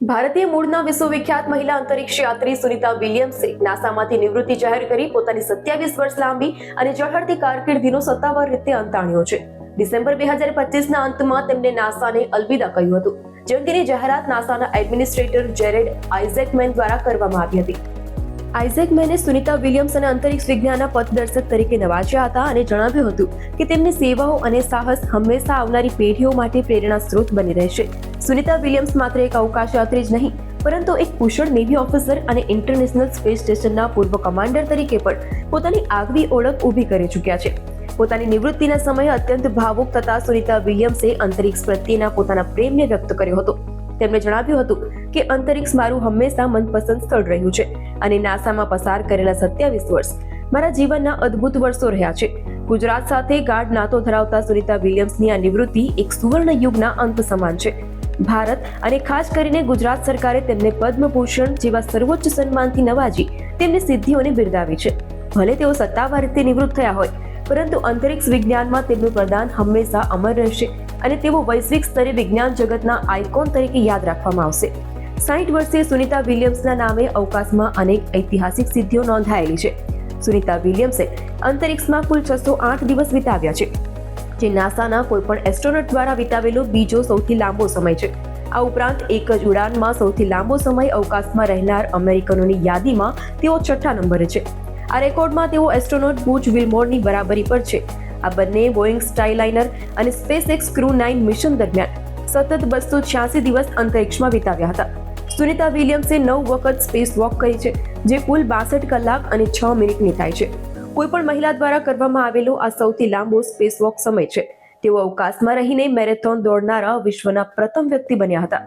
ભારતીય મૂળના વિશ્વવિખ્યાત મહિલા અંતરિક્ષ યાત્રી સુનિતા વિલિયમ્સે નાસામાંથી નિવૃત્તિ જાહેર કરી પોતાની સત્યાવીસ વર્ષ લાંબી અને ઝળહળતી કારકિર્દીનો સત્તાવાર રીતે અંત આણ્યો છે. ડિસેમ્બર બે હજાર પચીસના અંતમાં તેમને નાસાને અલવિદા કહ્યું હતું જે અંગેની જાહેરાત નાસાના એડમિનિસ્ટ્રેટર જેરેડ આઇઝેકમેન દ્વારા કરવામાં આવી હતી. આઇઝેકમેને સુનિતા વિલિયમ્સ અને અંતરિક્ષ વિજ્ઞાનના પથદર્શક તરીકે નવાજ્યા હતા અને જણાવ્યું હતું કે તેમની સેવાઓ અને સાહસ હંમેશા આવનારી પેઢીઓ માટે પ્રેરણા સ્ત્રોત બની રહેશે. સુનિતા વિલિયમ્સ માત્ર એક અવકાશ યાત્રી જ નહીં, પરંતુ એક કુશળ નેવી ઓફિસર અને ઇન્ટરનેશનલ સ્પેસ સ્ટેશનના પૂર્વ કમાન્ડર તરીકે પણ પોતાની આગવી ઓળખ ઊભી કરી ચૂક્યા છે. પોતાની નિવૃત્તિના સમયે અત્યંત ભાવુક થતા સુનિતા વિલિયમ્સે અંતરિક્ષ પ્રત્યેના પોતાના પ્રેમને વ્યક્ત કર્યો હતો. તેમણે જણાવ્યું હતું કે અંતરિક્ષ મારું હંમેશા મનપસંદ સ્થળ રહ્યું છે અને નાસામાં પસાર કરેલા સત્યાવીસ વર્ષ મારા જીવનના અદ્ભુત વર્ષો રહ્યા છે. ગુજરાત સાથે ગાઢ નાતો ધરાવતા સુનિતા વિલિયમ્સની આ નિવૃત્તિ એક સુવર્ણ યુગના અંત સમાન છે. ભારત અને ખાસ કરીને ગુજરાત સરકારે તેમને પદ્મભૂષણ જેવા સર્વોચ્ચ સન્માનથી નવાજી તેમની સિદ્ધિઓને બિરદાવી છે. ભલે તેઓ સત્તાવાર રીતે નિવૃત્ત થયા હોય, પરંતુ અંતરિક્ષ વિજ્ઞાનમાં તેમનું પ્રદાન હંમેશા અમર રહેશે અને તેઓ વૈશ્વિક સ્તરે વિજ્ઞાન જગતના આઇકોન તરીકે યાદ રાખવામાં આવશે. સાઠ વર્ષે સુનિતા વિલિયમ્સના નામે અવકાશમાં અનેક ઐતિહાસિક સિદ્ધિઓ નોંધાયેલી છે. સુનિતા વિલિયમ્સે અંતરિક્ષમાં કુલ છસો આઠ દિવસ વિતાવ્યા છે. જે નાસાના કોઈપણ એસ્ટ્રોનટ દ્વારા વિતાવેલો બીજો સૌથી લાંબો સમય છે. આ ઉપરાંત એક જ ઉડાનમાં સૌથી લાંબો સમય અવકાશમાં રહેનાર અમેરિકનોની યાદીમાં તેઓ છઠ્ઠા નંબરે છે. આ રેકોર્ડમાં તેઓ એસ્ટ્રોનોટ બુચ વિલમોરની બરાબરી પર છે. આ બંને બોઈંગ સ્ટાઇલાઇનર અને space x crew nine mission દરમિયાન સતત બસો છ્યાસી દિવસ અંતરિક્ષમાં વિતાવ્યા હતા. સુનિતા વિલિયમ્સે નવ વખત સ્પેસ વોક કરી છે, જે કુલ બાસઠ કલાક અને છ મિનિટની થાય છે. કોઈ પણ મહિલા દ્વારા કરવામાં આવેલો આ સૌથી લાંબો સ્પેસ વોક સમય છે. તેઓ અવકાશમાં રહીને મેરેથોન દોડનારા વિશ્વના પ્રથમ વ્યક્તિ બન્યા હતા.